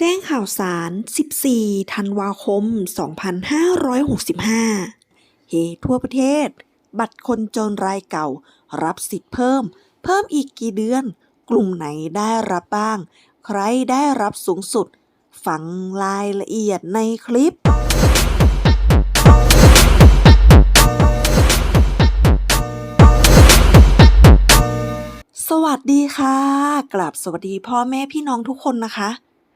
แจ้งข่าวสาร 14 ธันวาคม 2565 เฮทั่วประเทศ บัตรคนจนรายเก่า รับสิทธิ์เพิ่ม เพิ่มอีกกี่เดือน กลุ่มไหนได้รับบ้าง ใครได้รับสูงสุด ฟังรายละเอียดในคลิปสวัสดีค่ะ กลับสวัสดีพ่อแม่พี่น้องทุกคนนะคะ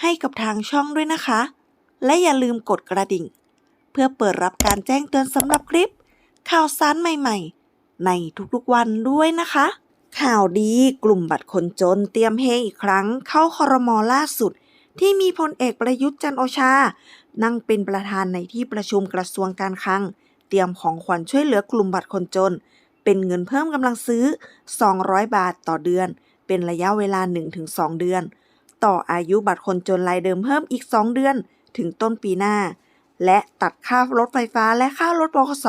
ให้กับทางช่องด้วยนะคะ และอย่าลืมกดกระดิ่ง เพื่อเปิดรับการแจ้งเตือนสำหรับคลิป ข่าวสารใหม่ๆ ในทุกๆวันด้วยนะคะ ข่าวดีกลุ่มบัตรคนจนเตรียมเฮอีกครั้งเข้าคอรมอล่าสุด ที่มีพลเอกประยุทธ์จันโอชา นั่งเป็นประธานในที่ประชุมกระทรวงการคลัง เตรียมของขวัญช่วยเหลือกลุ่มบัตรคนจน เป็นเงินเพิ่มกำลังซื้อ 200 บาทต่อเดือน เป็นระยะเวลา 1-2 เดือน ต่ออายุบัตรคนจนรายเดิมเพิ่มอีก 2 เดือน ถึงต้นปีหน้า และตัดค่ารถไฟฟ้าและค่ารถบขส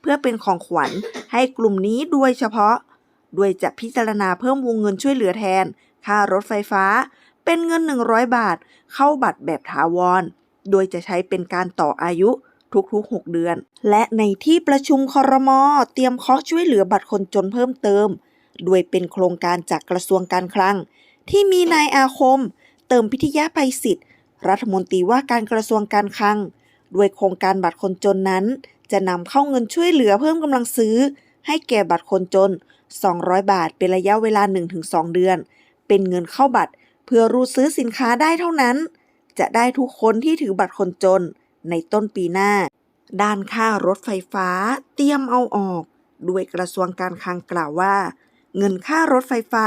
เพื่อเป็นของขวัญให้กลุ่มนี้โดยเฉพาะ ด้วยจะพิจารณาเพิ่มวงเงินช่วยเหลือแทน ค่ารถไฟฟ้า เป็นเงิน 100 บาท เข้าบัตรแบบถาวร โดยจะใช้เป็นการต่ออายุทุกๆ 6 เดือน และในที่ประชุมคอรมอเตรียมเคาะช่วยเหลือบัตรคนจนเพิ่มเติมโดยเป็นโครงการจากกระทรวงการคลัง ที่มีนายอาคม เติมพิทยาภัยศิษย์รัฐมนตรีว่าการกระทรวงการคลัง ด้วยโครงการบัตรคนจนนั้น จะนำเข้าเงินช่วยเหลือเพิ่มกำลังซื้อ ให้แก่บัตรคนจน 200 บาทเป็นระยะเวลา 1-2 เดือน เป็นเงินเข้าบัตร เพื่อรูดซื้อสินค้าได้เท่านั้น จะได้ทุกคนที่ถือบัตรคนจนในต้นปีหน้า ด้านค่ารถไฟฟ้า เตรียมเอาออก ด้วยกระทรวงการคลังกล่าวว่า เงินค่ารถไฟฟ้า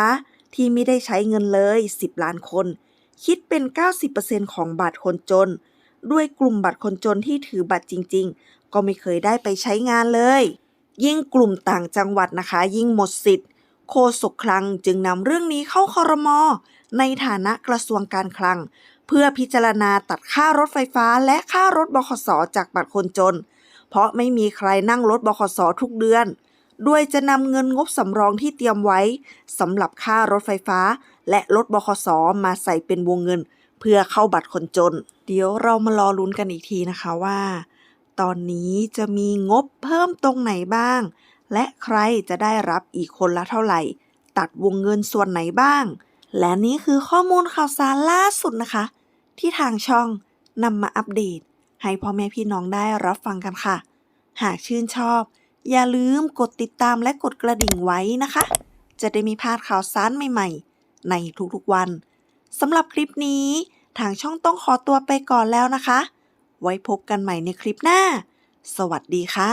ที่ไม่ได้ใช้เงินเลย 10 ล้านคน คิดเป็น 90%ของบัตรคนจน ด้วยกลุ่มบัตรคนจนที่ถือบัตรจริง ๆ ก็ไม่เคยได้ไปใช้งานเลย ยิ่งกลุ่มต่างจังหวัดนะคะ ยิ่งหมดสิทธิ์โฆษกคลังจึงนำเรื่องนี้เข้าคอรมอในฐานะกระทรวงการคลัง เพื่อพิจารณาตัดค่ารถไฟฟ้าและค่ารถบขสจากบัตรคนจน เพราะไม่มีใครนั่งรถบขสทุกเดือน ด้วยจะนำเงินงบสำรองที่เตรียมไว้สำหรับค่ารถไฟฟ้า และรถบขสมาใส่เป็นวงเงิน เพื่อเข้าบัตรคนจน เดี๋ยวเรามารอลุ้นกันอีกทีนะคะว่า ตอนนี้จะมีงบเพิ่มตรงไหนบ้าง และใครจะได้รับอีกคนละเท่าไหร่ ตัดวงเงินส่วนไหนบ้าง และนี่คือข้อมูลข่าวสารล่าสุดนะคะ ที่ทางช่องนำมาอัปเดต ให้พ่อแม่พี่น้องได้รับฟังกันค่ะ หากชื่นชอบ อย่าลืมกดติดตามและกดกระดิ่งไว้นะคะ จะได้มีพลาดข่าวสารใหม่ๆ ในทุกๆวันสำหรับคลิปนี้ ทางช่องต้องขอตัวไปก่อนแล้วนะคะ ไว้พบกันใหม่ในคลิปหน้า สวัสดีค่ะ